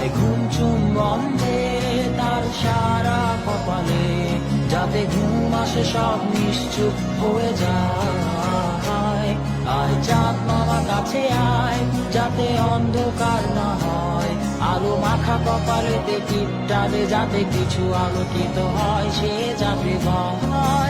যায় ঘুম চুম্বন্ধে তার সারা কপালে, যাতে ঘুম আসে সব নিশ্চুপ হয়ে যায়। আয় চাঁদ মামা কাছে আয়, যাতে অন্ধকার না হয়। আলো মাখা কপালেতে টিপটালে যাতে কিছু আলোকিত হয়, সে যাবে হয়।